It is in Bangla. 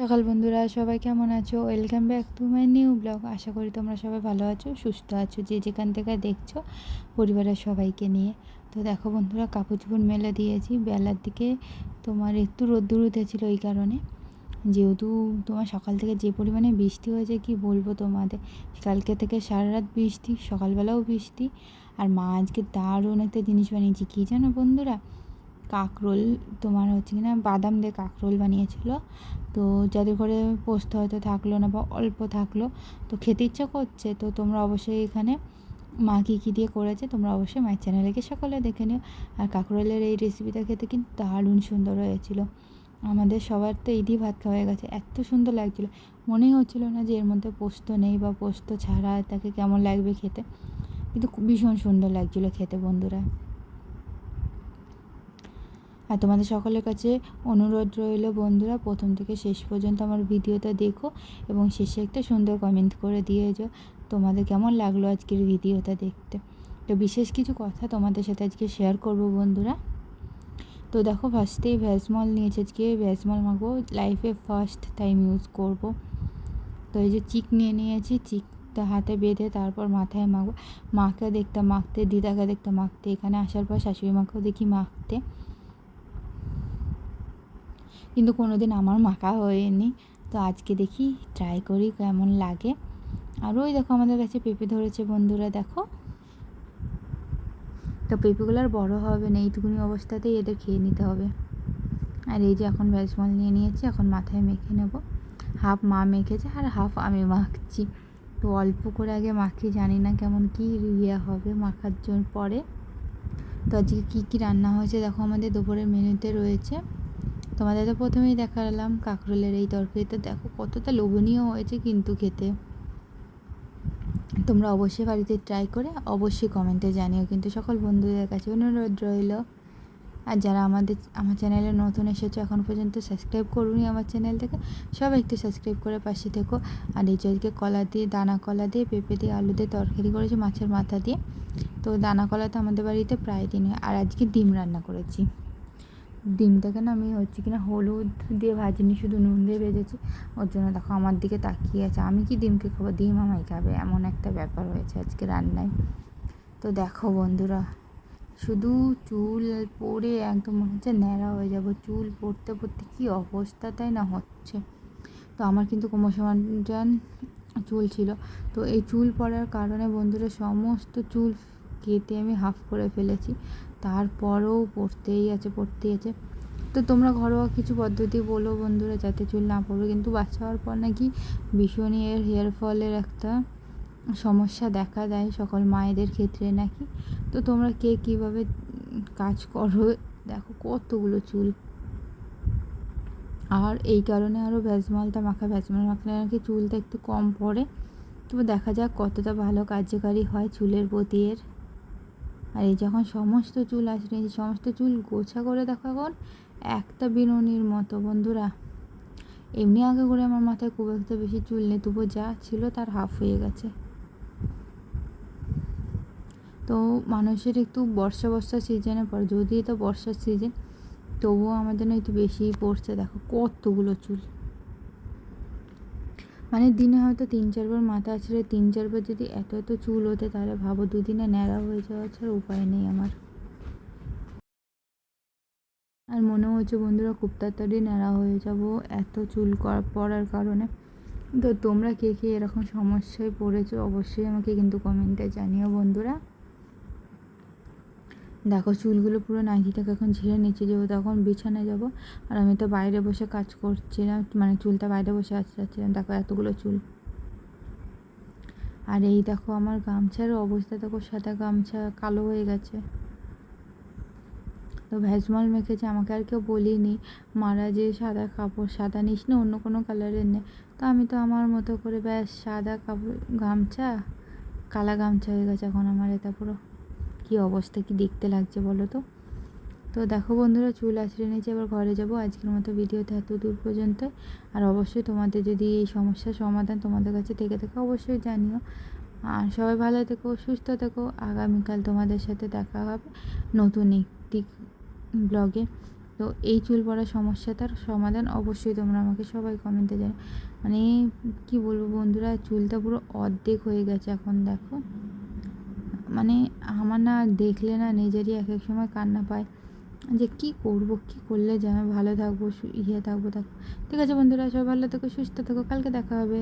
সকাল বন্ধুরা, সবাই কেমন আছো? Welcome back to my new blog আশা করি তোমরা সবাই ভালো আছো, সুস্থ আছো, যে যেখান থেকে দেখছ, পরিবারের সবাইকে নিয়ে। তো দেখো বন্ধুরা কাপড় চোপড় মেলে দিয়েছি। বেলার দিকে তোমার একটু রোদ্দুর উঠেছিল এই কারণে। যেহেতু তোমার সকাল থেকে যে পরিমাণে বৃষ্টি হয়েছে, কি বলব তোমাদের? কালকে থেকে সারা রাত বৃষ্টি, সকালবেলাও বৃষ্টি। আর মা আজকে দারুণ একটা জিনিস বানিয়েছি। কী জানো বন্ধুরা? কাকরোল তোমার হচ্ছে কি না, বাদাম দিয়ে কাঁকরোল বানিয়েছিল। তো যাদের ঘরে পোস্ত হয়তো থাকল না বা অল্প থাকল, তো খেতে ইচ্ছা করছে, তো তোমরা অবশ্যই এখানে মা কী কী দিয়ে করেছে, তোমরা অবশ্যই মায়ের চ্যানেলে গিয়ে সকলে দেখে নিও। আর কাঁকরোলের এই রেসিপিটা খেতে কিন্তু দারুণ সুন্দর হয়েছিল। আমাদের সবার তো এই দিয়ে ভাত খাওয়া হয়ে গেছে, এত সুন্দর লাগছিল। মনেই হচ্ছিল না যে এর মধ্যে পোস্ত নেই বা পোস্ত ছাড়া তাকে কেমন লাগবে খেতে। কিন্তু ভীষণ সুন্দর লাগছিল খেতে বন্ধুরা। আর তোমাদের সকলের কাছে অনুরোধ রইল বন্ধুরা, প্রথম থেকে শেষ পর্যন্ত আমার ভিডিওটা দেখো এবং শেষে একটা সুন্দর কমেন্ট করে দিয়ে যাও তোমাদের কেমন লাগল আজকের ভিডিওটা দেখতে? তো বিশেষ কিছু কথা তোমাদের সাথে আজকে শেয়ার করব বন্ধুরা। তো দেখো ফার্স্টেই ভ্যাজমল নিয়েছে আজকে ভ্যাজমল মাখবো। লাইফে ফার্স্ট টাইম ইউজ করব। তো এই যে চিক নিয়ে নিয়েছি, চিকটা হাতে বেঁধে তারপর মাথায় মাখবো। মাকে দেখতাম, মাখতে, দিদাকে দেখতাম মাখতে। এখানে আসার পর শাশুড়ি মাকেও দেখি মাখতে। কিন্তু কোনো দিন আমার মাখা হয়নি। তো আজকে দেখি ট্রাই করি কেমন লাগে। আর ওই দেখো আমাদের কাছে পেঁপে ধরেছে বন্ধুরা, দেখো। তো পেঁপেগুলো আর বড়ো হবে না, এইটুকুনি অবস্থাতেই এদের খেয়ে নিতে হবে। আর এই যে এখন ভেজমল নিয়ে নিয়েছি, এখন মাথায় মেখে নেব। হাফ মা মেখেছে আর হাফ আমি মাখছি। তো অল্প করে আগে মাখি, জানি না কেমন কী ইয়ে হবে মাখার জন্য পরে। তো আজকে কী কী রান্না হয়েছে দেখো আমাদের দুপুরের মেনুতে রয়েছে। তোমাদের তো প্রথমেই দেখালাম কাঁকরোলের এই তরকারিটা দেখো কতটা লোভনীয় হয়েছে কিন্তু খেতে। তোমরা অবশ্যই বাড়িতে ট্রাই করে অবশ্যই কমেন্টে জানিও। কিন্তু সকল বন্ধুদের কাছে অনুরোধ রইল, আর যারা আমাদের, আমার চ্যানেলে নতুন এসেছ, এখন পর্যন্ত সাবস্ক্রাইব করুনি আমার চ্যানেল থেকে, সবাই একটু সাবস্ক্রাইব করে পাশে থেকো। আর এই আজকে কলা দিয়ে, দানা কলা দিয়ে, পেঁপে দিয়ে, আলু দিয়ে তরকারি করেছি মাছের মাথা দিয়ে। তো দানা কলা তো আমাদের বাড়িতে প্রায় দিন আর আজকে ডিম রান্না করেছি। ডিমটাকে না আমি হচ্ছে কিনা হলুদ দিয়ে ভাজিনি, শুধু নুন দিয়ে ভেজেছি। ওর জন্য দেখো আমার দিকে তাকিয়ে আছে। আমি কি ডিমকে খাব? ডিম আমায় খাবে, এমন একটা ব্যাপার হয়েছে আজকে রান্নায়। তো দেখো বন্ধুরা, শুধু চুল পরে একদম মনে হচ্ছে ন্যাড়া হয়ে যাব। চুল পড়তে পড়তে কী অবস্থা তাই না হচ্ছে? তো আমার কিন্তু কোমর সমান চুল ছিল। তো এই চুল পড়ার কারণে বন্ধুরা সমস্ত চুল কেটে আমি হাফ করে ফেলেছি। তারপরেও পড়তেই আছে পড়তেই আছে। তো তোমরা ঘরোয়া কিছু পদ্ধতি বলো বন্ধুরা, যাতে চুল না পড়বে। কিন্তু বাচ্চা হওয়ার পর নাকি ভীষণই এর হেয়ার ফলের একটা সমস্যা দেখা দেয় সকল মায়েদের ক্ষেত্রে নাকি। তো তোমরা কে কীভাবে কাজ করো? দেখো কতগুলো চুল। আর এই কারণে আরও ভ্যাজমালটা মাখা ভ্যাজমাল মাখলে নাকি চুলটা একটু কম পড়ে। তবে দেখা যাক কতটা ভালো কার্যকারী হয় চুলের প্রতি এর। আর এই যখন সমস্ত চুল আসবে এই সমস্ত চুল গোছা করে দেখো এখন, একটা বিনুনির মতো বন্ধুরা। এমনি আগে করে আমার মাথায় খুব একটা বেশি চুল নেই, তবুও যা ছিল তার হাফ হয়ে গেছে। তো মানুষের একটু বর্ষা বর্ষা সিজনে পড়ে যদি এটা বর্ষার সিজন তবুও আমাদের না একটু বেশিই পড়ছে, দেখো কতগুলো চুল। মানে দিনে হয়তো তিন, চারবার মাথা ছেড়ে তিন, চারবার যদি এত এত চুল হতে তাহলে ভাবো দুদিনে ন্যাড়া হয়ে যাওয়া ছাড়া উপায় নেই আমার। আর মনে হচ্ছে বন্ধুরা খুব তাড়াতাড়ি ন্যাড়া হয়ে যাব এত চুল পড়ার কারণে। তো তোমরা কে কে এরকম সমস্যায় পড়েছো অবশ্যই আমাকে কিন্তু কমেন্টে জানিও বন্ধুরা। দেখো চুলগুলো পুরো নাইটিটাকে এখন ঝেড়ে নিচ্ছে যেহেতু এখন বিছানায় যাব। আর আমি তো বাইরে বসে কাজ করছিলাম মানে চুলটা বাইরে বসে আসতে যাচ্ছিলাম। দেখো এতগুলো চুল। আর এই দেখো আমার গামছার অবস্থা, দেখো সাদা গামছা কালো হয়ে গেছে। তো ভেজমল মেখেছে, আমাকে আর কেউ বলিনি, মারা যে সাদা কাপড়, সাদা নিস না, অন্য কোনো কালারের নেই তো আমি তো আমার মতো করে ব্যাস সাদা কাপড়, গামছা, কালা গামছা হয়ে গেছে এখন আমার, এটা পুরো। কি অবস্থা, কি দেখতে লাগছে বলো তো? তো দেখো বন্ধুরা, চুল আছড়ে নিয়েছে আবার ঘরে যাব। আজকের মতো ভিডিওতে এত দূর পর্যন্ত। আর অবশ্যই তোমাদের যদি এই সমস্যার সমাধান তোমাদের কাছে থেকে থাকে, অবশ্যই জানিও। আর সবাই ভালো থেকো, সুস্থ থেকো। আগামীকাল তোমাদের সাথে দেখা হবে নতুন একটি ব্লগে। তো এই চুল পড়ার সমস্যাটার সমাধান অবশ্যই তোমরা আমাকে সবাই কমেন্টে জানো মানে কি বলব বন্ধুরা, চুলটা পুরো অর্ধেক হয়ে গেছে এখন, দেখো। মানে আমার না দেখলে না নিজেরই এক এক সময় কান্না পায় যে কি করব, কি করলে যে আমি ভালো থাকব ইয়ে থাকব থাকব ঠিক আছে বন্ধুরা, সবাই ভালো থেকো, সুস্থ থেকো, কালকে দেখা হবে।